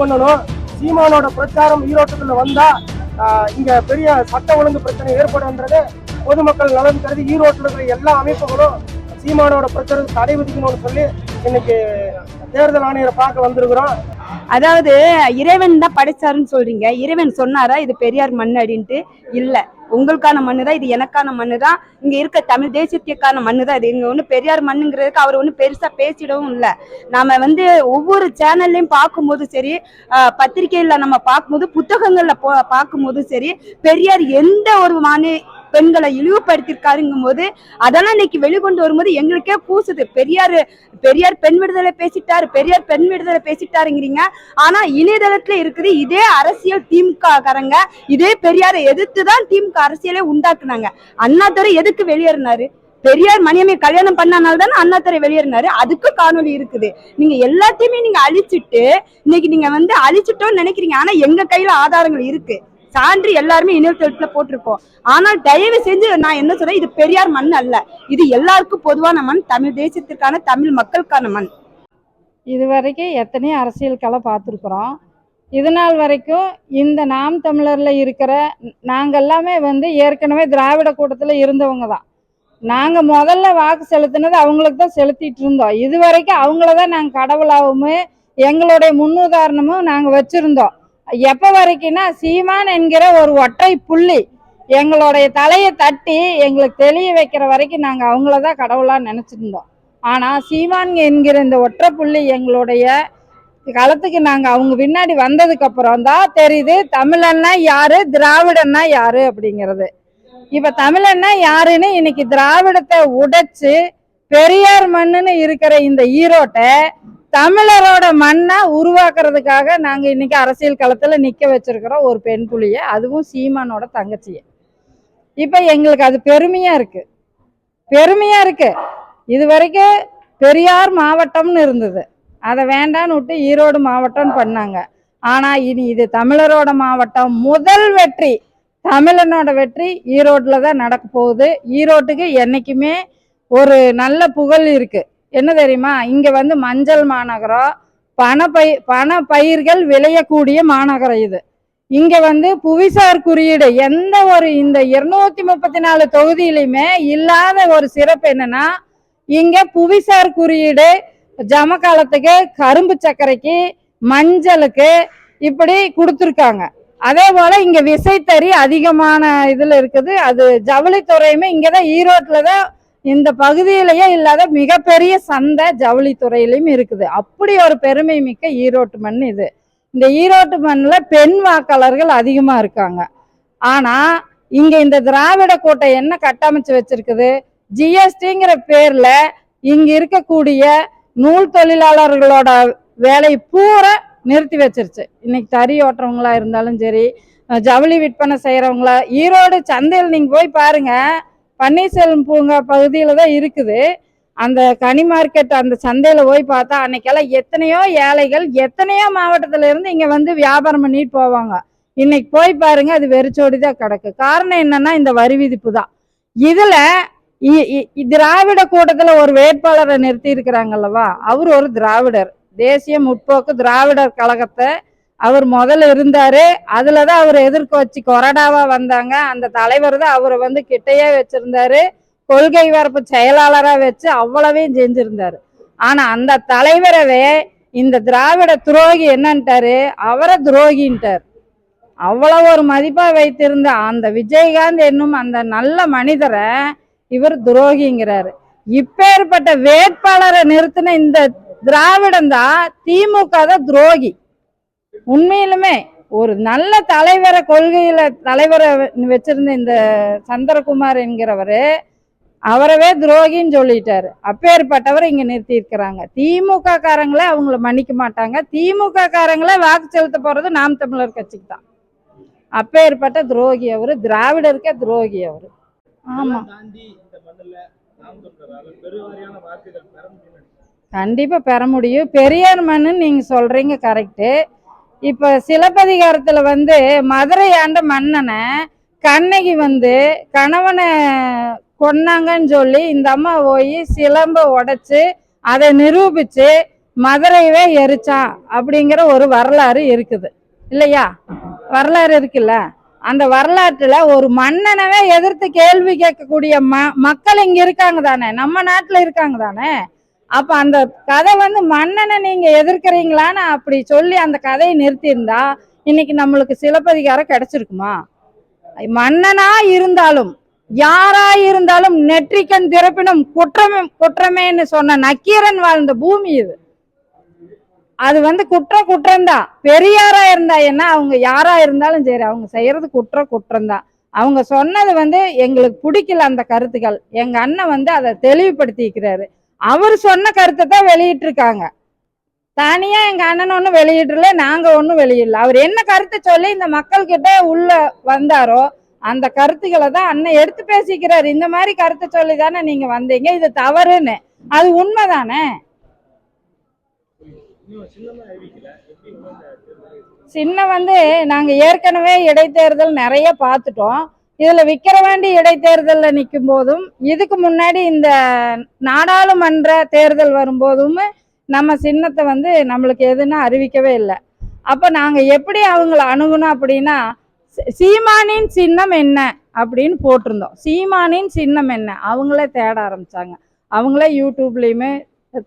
பண்ணணும். சீமானோட பிரச்சாரம் ஈரோட்டுக்குள்ள வந்தா இங்க பெரிய சட்ட ஒழுங்கு பிரச்சனை ஏற்படும்ன்றது பொதுமக்கள் நலன் கருதி ஈரோட்டில் இருக்கிற எல்லா அமைப்புகளும் சீமானோட பிரச்சாரம் தடை விதிக்கணும்னு சொல்லி இன்னைக்கு தேர்தல் ஆணையரை பார்க்க வந்திருக்கிறோம். அதாவது இறைவன் தான் படைச்சாருன்னு சொல்றீங்க. இறைவன் சொன்னாரா? இது பெரியார் மண் அப்படின்ட்டு இல்லை. உங்களுக்கான மண்ணு தான் இது எனக்கான மண்ணு தான் இங்க இருக்க தமிழ் தேசியத்திற்கான மண்ணு தான் இது. இங்க ஒண்ணு பெரியார் மண்ணுங்கிறதுக்கு அவர் ஒன்றும் பெருசா பேசிடவும் இல்லை. நாம வந்து ஒவ்வொரு சேனல்லையும் பார்க்கும்போது சரி ஆஹ் நம்ம பார்க்கும்போது புத்தகங்கள்ல போ பார்க்கும்போதும் சரி பெரியார் எந்த ஒரு மாநில பெண்களை இழிவுபடுத்திருக்காருங்கும் போது அதெல்லாம் இன்னைக்கு வெளிக்கொண்டு வரும்போது எங்களுக்கே கூசுது பெரியார் பெரியார் பெண் விடுதலை பேசிட்டாரு பெரியார் பெண் விடுதலை பேசிட்டாருங்கிறீங்க. ஆனா இணையதளத்துல இருக்குது இதே அரசியல் திமுக காரங்க இதே பெரியாரை எதிர்த்து தான் திமுக அரசியலே உண்டாக்குனாங்க. அண்ணாதுரை எதுக்கு வெளியேறினாரு? பெரியார் மணியம்மை கல்யாணம் பண்ணனால தானே அண்ணாத்துறை வெளியேறினாரு? அதுக்கு காணொலி இருக்குது. நீங்க எல்லாத்தையுமே நீங்க அழிச்சிட்டு இன்னைக்கு நீங்க வந்து அழிச்சிட்டோம்னு நினைக்கிறீங்க. ஆனா எங்க கையில ஆதாரங்கள் இருக்கு. சான்று எல்லாருமே இணையதளத்துல போட்டிருக்கோம். ஆனால் தயவு செஞ்சு நான் என்ன சொல்றேன் இது பெரியார் மண் அல்ல. இது எல்லாருக்கும் பொதுவான மண் தமிழ் தேசத்திற்கான தமிழ் மக்களுக்கான மண். இது வரைக்கும் எத்தனையோ அரசியல்களை பார்த்துருக்குறோம். இது நாள் வரைக்கும் இந்த நாம் தமிழரில் இருக்கிற நாங்கள் எல்லாமே வந்து ஏற்கனவே திராவிட கூட்டத்தில் இருந்தவங்க தான். நாங்கள் முதல்ல வாக்கு செலுத்தினது அவங்களுக்கு தான் செலுத்திட்டு இருந்தோம். இது வரைக்கும் அவங்கள தான் நாங்கள் கடவுளாகவும் எங்களுடைய முன்னுதாரணமும் நாங்கள் வச்சுருந்தோம். எப்போ வரைக்கும்னா சீமான் என்கிற ஒரு ஒற்றை புள்ளி எங்களுடைய தலையை தட்டி எங்களுக்கு தெளிய வைக்கிற வரைக்கும் நாங்கள் அவங்கள தான் கடவுளாக நினச்சிருந்தோம். ஆனால் சீமான் என்கிற இந்த ஒற்றை புள்ளி எங்களுடைய களத்துக்கு நாங்கள் அவங்க பின்னாடி வந்ததுக்கு அப்புறம் தான் தெரியுது தமிழன்னா யாரு திராவிடன்னா யாரு அப்படிங்கிறது. இப்ப தமிழன்னா யாருன்னு இன்னைக்கு திராவிடத்தை உடைச்சு பெரியார் மண்ணுன்னு இருக்கிற இந்த ஈரோட்டை தமிழரோட மண்ணை உருவாக்குறதுக்காக நாங்கள் இன்னைக்கு அரசியல் களத்தில் நிற்க வச்சிருக்கிறோம் ஒரு பெண் புலியை அதுவும் சீமானோட தங்கச்சியை. இப்போ எங்களுக்கு அது பெருமையாக இருக்குது பெருமையாக இருக்குது இது வரைக்கும் பெரியார் மாவட்டம்னு இருந்தது. அதை வேண்டான்னு விட்டு ஈரோடு மாவட்டம்னு பண்ணாங்க. ஆனால் இனி இது தமிழரோட மாவட்டம். முதல் வெற்றி தமிழனோட வெற்றி ஈரோட்டில் தான் நடக்க போகுது. ஈரோட்டுக்கு என்னைக்குமே ஒரு நல்ல புகழ் இருக்குது என்ன தெரியுமா? இங்கே வந்து மஞ்சள் மாநகரம் பண பை பண பயிர்கள் விளையக்கூடிய மாநகரம் இது. இங்க வந்து புவிசார் குறியீடு எந்த ஒரு இந்த இருநூத்தி முப்பத்தி நாலு தொகுதியிலையுமே இல்லாத ஒரு சிறப்பு என்னன்னா இங்க புவிசார் குறியீடு ஜமக்காலத்துக்கு கரும்பு சர்க்கரைக்கு மஞ்சளுக்கு இப்படி கொடுத்துருக்காங்க. அதே போல இங்க விசைத்தறி அதிகமான இதுல இருக்குது. அது ஜவுளித்துறையுமே இங்கதான் ஈரோட்ல தான் இந்த பகுதியிலேயே இல்லாத மிகப்பெரிய சந்தை ஜவுளித்துறையிலையும் இருக்குது. அப்படி ஒரு பெருமை மிக்க ஈரோட்டு மண் இது. இந்த ஈரோட்டு மண்ணில் பெண் வாக்காளர்கள் அதிகமாக இருக்காங்க. ஆனால் இங்கே இந்த திராவிட கோட்டை என்ன கட்டமைச்சு வச்சிருக்குது? ஜிஎஸ்டிங்கிற பேரில் இங்கே இருக்கக்கூடிய நூல் தொழிலாளர்களோட வேலை பூரா நிறுத்தி வச்சிருச்சு. இன்னைக்கு தறி ஓட்டுறவங்களா இருந்தாலும் சரி ஜவுளி விற்பனை செய்கிறவங்களா ஈரோடு சந்தையில் நீங்கள் போய் பாருங்கள் பன்னீர்செல்வம் பூங்கா பகுதியில் தான் இருக்குது. அந்த கனி மார்க்கெட் அந்த சந்தையில் போய் பார்த்தா அன்னைக்கெல்லாம் எத்தனையோ ஏழைகள் எத்தனையோ மாவட்டத்திலேருந்து இங்கே வந்து வியாபாரம் பண்ணிட்டு போவாங்க. இன்னைக்கு போய் பாருங்க அது வெறிச்சோடி தான் கிடக்கு. காரணம் என்னன்னா இந்த வரி விதிப்பு தான். இதில் இ- இ- திராவிட கூட்டத்தில் ஒரு வேட்பாளரை நிறுத்தி இருக்கிறாங்கல்லவா அவர் ஒரு திராவிடர். தேசிய முற்போக்கு திராவிடர் கழகத்தை அவர் முதல்ல இருந்தாரு. அதுலதான் அவர் எதிர்க்க வச்சு வந்தாங்க. அந்த தலைவர் தான் அவரை வந்து கிட்டையே வச்சிருந்தாரு. கொள்கை வரப்பு செயலாளராக வச்சு அவ்வளவையும் செஞ்சிருந்தாரு. ஆனா அந்த தலைவரவே இந்த திராவிட துரோகி என்னன்ட்டாரு? அவரை துரோகின்ட்டார். அவ்வளவு ஒரு மதிப்பா வைத்திருந்த அந்த விஜயகாந்த் என்னும் அந்த நல்ல மனிதரை இவர் துரோகிங்கிறாரு. இப்பேற்பட்ட வேட்பாளரை நிறுத்தின இந்த திராவிடம் தான் திமுக தான் துரோகி. உண்மையிலுமே ஒரு நல்ல தலைவரை கொள்கையில தலைவரை வச்சிருந்த இந்த சந்திரகுமார் என்கிறவர் அவரவே துரோகின்னு சொல்லிட்டாரு. அப்பேற்பட்டவரை இங்க நிறுத்தியிருக்கிறாங்க. திமுக காரங்களே அவங்கள மன்னிக்க மாட்டாங்க. திமுக காரங்களே வாக்கு செலுத்த போறது நாம் தமிழர் கட்சிக்கு தான். அப்பேற்பட்ட துரோகி அவர் திராவிடருக்கே துரோகி அவர். ஆமா. கண்டிப்பாக பெற முடியும் கண்டிப்பா பெற முடியும். பெரியார் மண்ணுன்னு நீங்க சொல்றீங்க கரெக்டு இப்போ சிலப்பதிகாரத்தில் வந்து மதுரை ஆண்ட மன்னனை கண்ணகி வந்து கணவனை கொன்னாங்கன்னு சொல்லி இந்த அம்மா போய் சிலம்ப உடைச்சு அதை நிரூபித்து மதுரையவே எரிச்சான் அப்படிங்கிற ஒரு வரலாறு இருக்குது. இல்லையா? வரலாறு இருக்குல்ல? அந்த வரலாற்றில் ஒரு மன்னனவே எதிர்த்து கேள்வி கேட்கக்கூடிய ம மக்கள் இங்கே இருக்காங்க தானே? நம்ம நாட்டில் இருக்காங்க தானே? அப்ப அந்த கதை வந்து மன்னனை நீங்க எதிர்க்கிறீங்களான்னு அப்படி சொல்லி அந்த கதையை நிறுத்தியிருந்தா இன்னைக்கு நம்மளுக்கு சிலப்பதிகாரம் கிடைச்சிருக்குமா? மன்னனா இருந்தாலும் யாரா இருந்தாலும் நெற்றிக்கண் திறப்பினும் குற்றமே குற்றமேன்னு சொன்ன நக்கீரன் வாழ்ந்த பூமி இது. அது வந்து குற்றம் குற்றம்தான் பெரியாரா இருந்தா என்ன? அவங்க யாரா இருந்தாலும் சரி அவங்க செய்யறது குற்றம் குற்றம்தான் அவங்க சொன்னது வந்து எங்களுக்கு பிடிக்கல அந்த கருத்துக்கள். எங்க அண்ணன் வந்து அதை தெளிவுபடுத்திக்கிறாரு. அவர் சொன்ன கருத்தை தான் வெளியிட்டு இருக்காங்க தனியா எங்க அண்ணன் ஒன்றும் வெளியிடல நாங்க ஒன்றும் வெளியிடல. அவர் என்ன கருத்தை சொல்லி இந்த மக்கள் கிட்ட உள்ள வந்தாரோ அந்த கருத்துக்களை தான் அண்ணன் எடுத்து பேசிக்கிறாரு. இந்த மாதிரி கருத்தை சொல்லி தானே நீங்க வந்தீங்க? இது தவறுன்னு. அது உண்மைதானே? சின்ன வந்து நாங்க ஏற்கனவே இடைத்தேர்தல் நிறைய பார்த்துட்டோம். இதுல விக்கிரவாண்டி இடைத்தேர்தலில் நிற்கும் போதும் இதுக்கு முன்னாடி இந்த நாடாளுமன்ற தேர்தல் வரும்போதும் நம்ம சின்னத்தை வந்து நம்மளுக்கு எதுன்னு அறிவிக்கவே இல்லை. அப்போ நாங்கள் எப்படி அவங்கள அணுகணும் அப்படின்னா சீமானின் சின்னம் என்ன அப்படின்னு போட்டிருந்தோம். சீமானின் சின்னம் என்ன? அவங்களே தேட ஆரம்பிச்சாங்க. அவங்களே யூடியூப்லேயுமே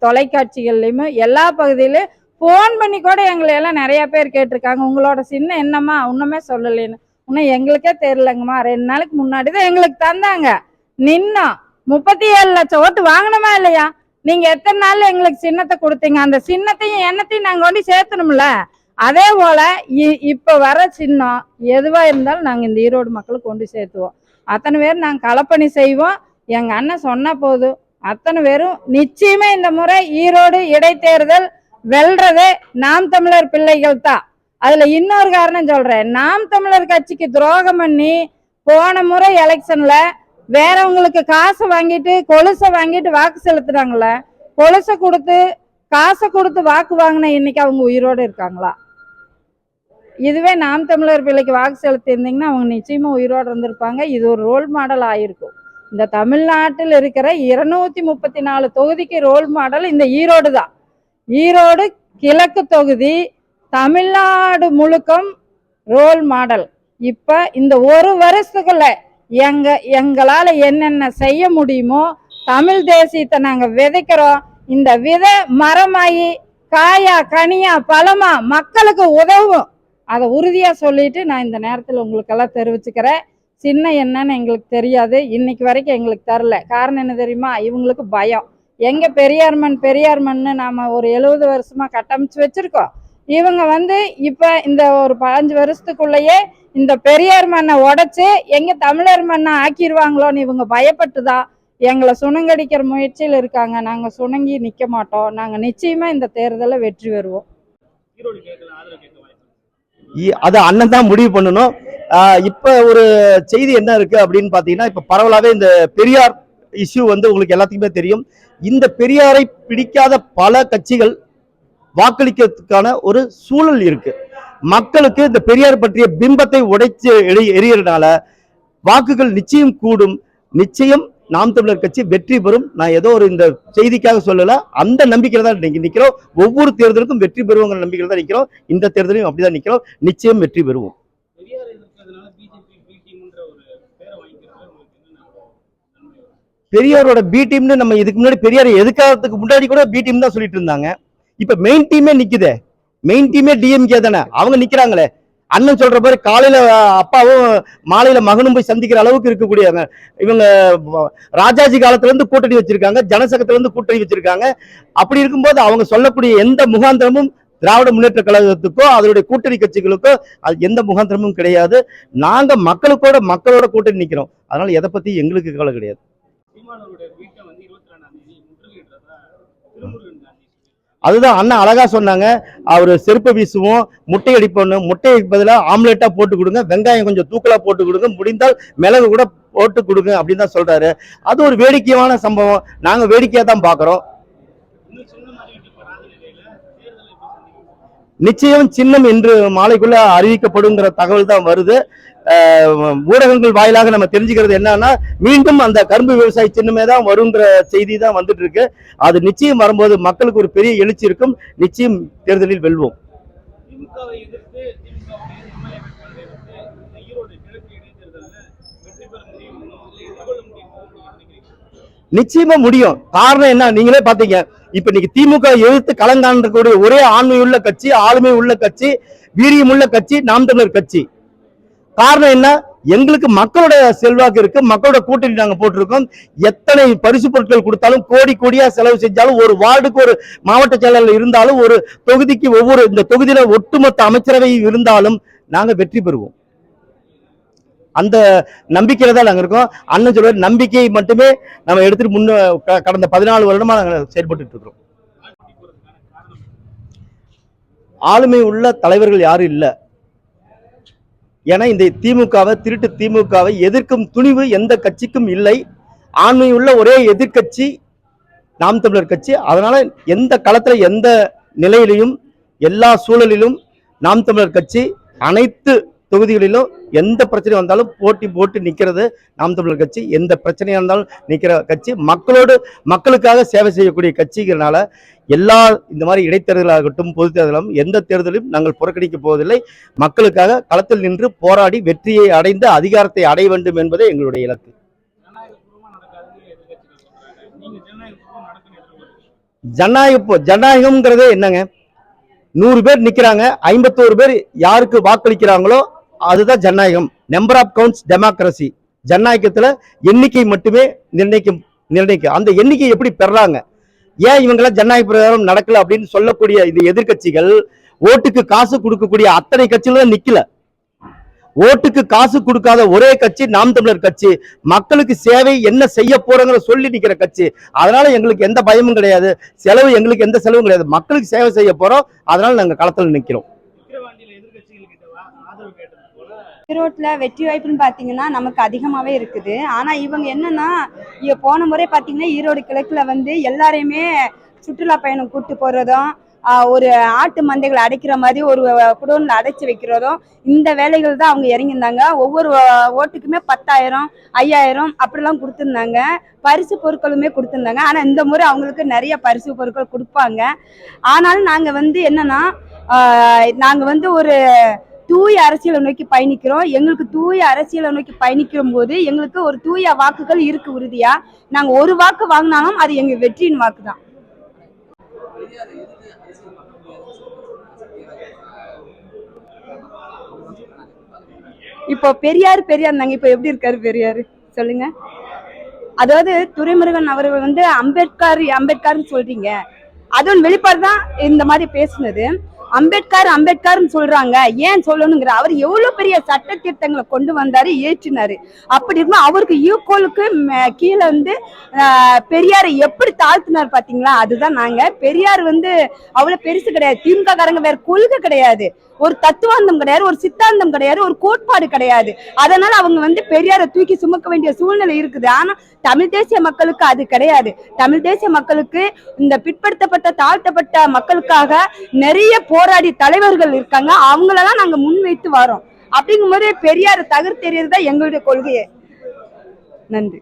தொலைக்காட்சிகள்லையுமே எல்லா பகுதியிலையும் ஃபோன் பண்ணி கூட எங்களை எல்லாம் நிறையா பேர் கேட்டிருக்காங்க. உங்களோட சின்னம் என்னம்மா? ஒன்றுமே சொல்லலைன்னு. இன்னும் எங்களுக்கே தெரியலங்கம்மா. ரெண்டு நாளைக்கு முன்னாடி தான் எங்களுக்கு தந்தாங்க. நின்னோம் முப்பத்தி ஏழு லட்சம் ஓட்டு வாங்கினோமா இல்லையா? நீங்க எத்தனை நாள்ல எங்களுக்கு சின்னத்தை கொடுத்தீங்க? அந்த சின்னத்தையும் எண்ணத்தையும் நாங்க கொண்டு சேர்த்தணும்ல? அதே போல இ- இப்ப வர சின்னம் எதுவா இருந்தாலும் நாங்க இந்த ஈரோடு மக்களுக்கு கொண்டு சேர்த்துவோம். அத்தனை பேர் நாங்க களப்பணி செய்வோம். எங்க அண்ணன் சொன்னா போதும் அத்தனை பேரும் நிச்சயமே இந்த முறை ஈரோடு இடைத்தேர்தல் வெல்றதே நாம் தமிழர் பிள்ளைகள் தான். அதுல இன்னொரு காரணம் சொல்றேன். நாம் தமிழர் கட்சிக்கு துரோகம் பண்ணி போன முறை எலெக்ஷன்ல வேறவங்களுக்கு காசை வாங்கிட்டு கொலுசை வாங்கிட்டு வாக்கு செலுத்துறாங்கல்ல கொலுசை கொடுத்து காசை கொடுத்து வாக்கு வாங்கின இன்னைக்கு அவங்க உயிரோடு இருக்காங்களா? இதுவே நாம் தமிழர் பிள்ளைக்கு வாக்கு செலுத்தியிருந்தீங்கன்னா அவங்க நிச்சயமா உயிரோடு இருந்திருப்பாங்க. இது ஒரு ரோல் மாடல் ஆயிருக்கும். இந்த தமிழ்நாட்டில் இருக்கிற இருநூத்தி முப்பத்தி நாலு தொகுதிக்கு ரோல் மாடல் இந்த ஈரோடு தான். ஈரோடு கிழக்கு தொகுதி தமிழ்நாடு முழுக்கம் ரோல் மாடல். இப்போ இந்த ஒரு வருஷத்துக்குள்ள எங்க எங்களால் என்னென்ன செய்ய முடியுமோ தமிழ் தேசியத்தை நாங்கள் விதைக்கிறோம். இந்த விதை மரமாயி காயா கனியா பழமா மக்களுக்கு உதவும். அதை உறுதியாக சொல்லிட்டு நான் இந்த நேரத்தில் உங்களுக்கெல்லாம் தெரிவிச்சுக்கிறேன். சின்ன என்னன்னு எங்களுக்கு தெரியாது. இன்னைக்கு வரைக்கும் எங்களுக்கு தரல. காரணம் என்ன தெரியுமா? இவங்களுக்கு பயம். எங்கே பெரியார் பெரியார்மன்னு நாம் ஒரு எழுபது வருஷமாக கட்டமைச்சு வச்சுருக்கோம். இவங்க வந்து இப்ப இந்த ஒரு பதினஞ்சு வருஷத்துக்குள்ளேயே இந்த பெரியார் மண்ணை உடைச்சு எங்க தமிழர் மண்ணை ஆக்கிடுவாங்களோன்னு இவங்க பயப்பட்டுதான் எங்களை சுணங்கடிக்கிற முயற்சியில் இருக்காங்க. நாங்க சுணங்கி நிக்க மாட்டோம். நாங்க நிச்சயமா இந்த தேர்தலை வெற்றி பெறுவோம். இ- அது அண்ணன் தான் முடிவு பண்ணணும். இப்ப ஒரு செய்தி என்ன இருக்கு அப்படின்னு பாத்தீங்கன்னா இப்ப பரவலாவே இந்த பெரியார் இஷ்யூ வந்து உங்களுக்கு எல்லாத்துக்குமே தெரியும். இந்த பெரியாரை பிடிக்காத பல கட்சிகள் வாக்களிக்கிறதுக்கான ஒரு சூழல் இருக்கு. மக்களுக்கு இந்த பெரியார் பற்றிய பிம்பத்தை உடைச்சு எரி- எறியறதுனால வாக்குகள் நிச்சயம் கூடும். நிச்சயம் நாம் தமிழர் கட்சி வெற்றி பெறும். நான் ஏதோ ஒரு இந்த செய்திக்காக சொல்லல. அந்த நம்பிக்கையில தான் இன்னைக்கு நிக்கிறோம். ஒவ்வொரு தேர்தலுக்கும் வெற்றி பெறுவோங்கிற நம்பிக்கையில தான் நிக்கிறோம். இந்த தேர்தலையும் அப்படிதான் நிக்கிறோம். நிச்சயம் வெற்றி பெறுவோம்? பெரியாரோட பி டீம்னு நம்ம இதுக்கு முன்னாடி பெரியார் எதுக்காகிறதுக்கு முன்னாடி கூட பி டீம் தான் சொல்லிட்டு இருந்தாங்க. இப்ப மெயின் டீமே நிக்குதே. மெயின் டீமே டிஎம்கே தானே. அவங்க நிக்கிறாங்களே. அண்ணன் சொல்ற மாதிரி காலையில அப்பாவும் மாலையில மகனும் போய் சந்திக்கிற அளவுக்கு இருக்கக்கூடியவங்க. இவங்க ராஜாஜி காலத்துல இருந்து கூட்டணி வச்சிருக்காங்க. ஜனசங்கத்துல இருந்து கூட்டணி வச்சிருக்காங்க. அப்படி இருக்கும்போது அவங்க சொல்லக்கூடிய எந்த முகாந்திரமும் திராவிட முன்னேற்ற கழகத்துக்கோ அதனுடைய கூட்டணி கட்சிகளுக்கோ அது எந்த முகாந்திரமும் கிடையாது. நாங்க மக்களுக்கோட மக்களோட கூட்டணி நிக்கிறோம். அதனால எதை பத்தி எங்களுக்கு கவலை கிடையாது. அதுதான் அண்ணா அழகா சொன்னாங்க. அவர் செருப்பை வீசுவோம் முட்டை அடிப்போம் முட்டைக்கு பதிலாக ஆம்லெட்டா போட்டு கொடுங்க. வெங்காயம் கொஞ்சம் தூக்கலா போட்டு கொடுங்க. முடிந்தால் மிளகு கூட போட்டு கொடுங்க அப்படின்னு தான் சொல்றாரு. அது ஒரு வேடிக்கையான சம்பவம். நாங்க வேடிக்கையா தான் பாக்குறோம் இன்னும் சின்ன மாறிட்டு இப்ப ராஜநிலையில தேர்தலை எப்படி சந்திக்க நிச்சயம் சின்னம் இன்று மாலைக்குள்ள அறிவிக்கப்படுங்கிற தகவல் தான் வருது ஊடகங்கள் வாயிலாக நம்ம தெரிஞ்சுக்கிறது என்னன்னா மீண்டும் அந்த கரும்பு விவசாய சின்னமே தான் வருங்கிற செய்தி தான் வந்துட்டு இருக்கு அது நிச்சயம் வரும்போது மக்களுக்கு ஒரு பெரிய எழுச்சி இருக்கும். நிச்சயம் தேர்தலில் வெல்வோம். நிச்சயமா முடியும். காரணம் என்ன? நீங்களே பாத்தீங்க. இப்ப இன்னைக்கு திமுக எதிர்த்து களங்காண்டக்கூடிய ஒரே ஆண்மை உள்ள கட்சி ஆளுமை உள்ள கட்சி வீரியம் உள்ள கட்சி நாம் தமிழர் கட்சி. காரணம் என்ன? எங்களுக்கு மக்களோட செல்வாக்கு இருக்கு. மக்களோட கூட்டணி நாங்க போட்டிருக்கோம். எத்தனை பரிசு பொருட்கள் கொடுத்தாலும் கோடி கோடியா செலவு செஞ்சாலும் ஒரு வார்டுக்கு ஒரு மாவட்ட செயலாளர் இருந்தாலும் ஒரு தொகுதிக்கு ஒவ்வொரு இந்த தொகுதியில ஒட்டுமொத்த அமைச்சரவை இருந்தாலும் நாங்க வெற்றி பெறுவோம். அந்த நம்பிக்கையில தான் நாங்கள் இருக்கோம். அண்ணன் சொல்லுவார் நம்பிக்கையை மட்டுமே நம்ம எடுத்துட்டு முன்ன கடந்த பதினாலு வருடமாக நாங்கள் செயல்பட்டு இருக்கிறோம். ஆளுமை உள்ள தலைவர்கள் யாரும் இல்லை. ஏன்னா இந்த திமுகவை திருட்டு திமுகவை எதிர்க்கும் துணிவு எந்த கட்சிக்கும் இல்லை. ஆண்மை உள்ள ஒரே எதிர்க்கட்சி நாம் தமிழர் கட்சி. அதனால எந்த களத்தில் எந்த நிலையிலையும் எல்லா சூழலிலும் நாம் தமிழர் கட்சி அனைத்து தொகுதிகளிலும் எந்த பிரச்சனை வந்தாலும் போட்டி போட்டு நிற்கிறது நாம் தமிழர் கட்சி. எந்த பிரச்சனையாக இருந்தாலும் நிற்கிற கட்சி. மக்களோடு மக்களுக்காக சேவை செய்யக்கூடிய கட்சிங்கிறனால எல்லா இந்த மாதிரி இடைத்தேர்தலாகட்டும் பொது தேர்தலும் எந்த தேர்தலையும் நாங்கள் புறக்கணிக்க போவதில்லை. மக்களுக்காக களத்தில் நின்று போராடி வெற்றியை அடைந்து அதிகாரத்தை அடைய வேண்டும் என்பதே எங்களுடைய இலக்கு. ஜனநாயக ஜனநாயகம்ங்கிறதே என்னங்க? நூறு பேர் நிற்கிறாங்க ஐம்பத்தோரு பேர் யாருக்கு வாக்களிக்கிறாங்களோ அதுதான் ஜனநாயகம். நம்பர் ஆஃப் கவுண்ட்ஸ் டெமோக்ரஸி ஜனநாயகத்துல எண்ணிக்கை மட்டுமே நிர்ணயிக்கும் நிர்ணயிக்கும். அந்த எண்ணிக்கை எப்படி பெறாங்க? ஏன் இவங்களாம் ஜனநாயக பிரகாரம் நடக்கல அப்படின்னு சொல்லக்கூடிய இந்த எதிர்கட்சிகள் ஓட்டுக்கு காசு கொடுக்கக்கூடிய அத்தனை கட்சிகளும் நிக்கல. ஓட்டுக்கு காசு கொடுக்காத ஒரே கட்சி நாம் தமிழர் கட்சி. மக்களுக்கு சேவை என்ன செய்ய போறோங்கிற சொல்லி நிக்கிற கட்சி. அதனால எங்களுக்கு எந்த பயமும் கிடையாது. செலவு எங்களுக்கு எந்த செலவும் கிடையாது. மக்களுக்கு சேவை செய்ய போறோம். அதனால நாங்க களத்துல நிக்கிறோம். ஈரோட்டில் வெற்றி வாய்ப்புன்னு பார்த்தீங்கன்னா நமக்கு அதிகமாகவே இருக்குது. ஆனால் இவங்க என்னன்னா இங்கே போன முறை பார்த்தீங்கன்னா ஈரோடு கிழக்கில் வந்து எல்லாரையுமே சுற்றுலா பயணம் கூட்டு போகிறதும் ஒரு ஆட்டு மந்தைகளை அடைக்கிற மாதிரி ஒரு குடோனில் அடைச்சி வைக்கிறதும் இந்த வேலைகள் தான் அவங்க இறங்கியிருந்தாங்க. ஒவ்வொரு ஓட்டுக்குமே பத்தாயிரம் ஐயாயிரம் அப்படிலாம் கொடுத்துருந்தாங்க. பரிசு பொருட்களுமே கொடுத்துருந்தாங்க. ஆனால் இந்த முறை அவங்களுக்கு நிறைய பரிசு பொருட்கள் கொடுப்பாங்க. ஆனாலும் நாங்கள் வந்து என்னன்னா நாங்கள் வந்து ஒரு தூய அரசியலை நோக்கி பயணிக்கிறோம். எங்களுக்கு தூய அரசியலை நோக்கி பயணிக்கிற போது எங்களுக்கு ஒரு தூய வாக்குகள் இருக்கு உறுதியா? நாங்க ஒரு வாக்கு வாங்கினாலும் அது எங்க வெற்றியின் வாக்கு தான் இப்போ பெரியார் பெரியார் நாங்க இப்போ எப்படி இருக்காரு பெரியார்? சொல்லுங்க. அதாவது துரைமுருகன் அவர்கள் வந்து அம்பேத்கர் அம்பேத்கர்னு சொல்றீங்க. அதுவும் வெளிப்பாடு தான் இந்த மாதிரி பேசுனது. அம்பேத்கர் அம்பேத்கர்னு சொல்றாங்க. ஏன் சொல்லணுங்கிற அவர் எவ்வளவு பெரிய சட்ட திருத்தங்களை கொண்டு வந்தாரு ஏற்றினாரு. அப்படி இருக்கும் அவருக்கு ஈக்குவலுக்கு கீழே வந்து பெரியாரை எப்படி தாழ்த்தினார் பாத்தீங்களா? அதுதான் நாங்க. பெரியார் வந்து அவ்வளவு பெருசு கிடையாது. திமுக காரங்க வேற கொள்கை கிடையாது. ஒரு தத்துவாந்தம் கிடையாது ஒரு சித்தாந்தம் கிடையாது ஒரு கோட்பாடு கிடையாது. அதனால அவங்க வந்து பெரியாரை தூக்கி சுமக்க வேண்டிய சூழ்நிலை இருக்குது. ஆனா தமிழ் தேசிய மக்களுக்கு அது கிடையாது. தமிழ் தேசிய மக்களுக்கு இந்த பிற்படுத்தப்பட்ட தாழ்த்தப்பட்ட மக்களுக்காக நிறைய போராடி தலைவர்கள் இருக்காங்க. அவங்களெல்லாம் நாங்க முன்வைத்து வரோம். அப்படிங்கும்போது பெரியார் தகர்த்தெறியது தான் எங்களுடைய கொள்கையே. நன்றி.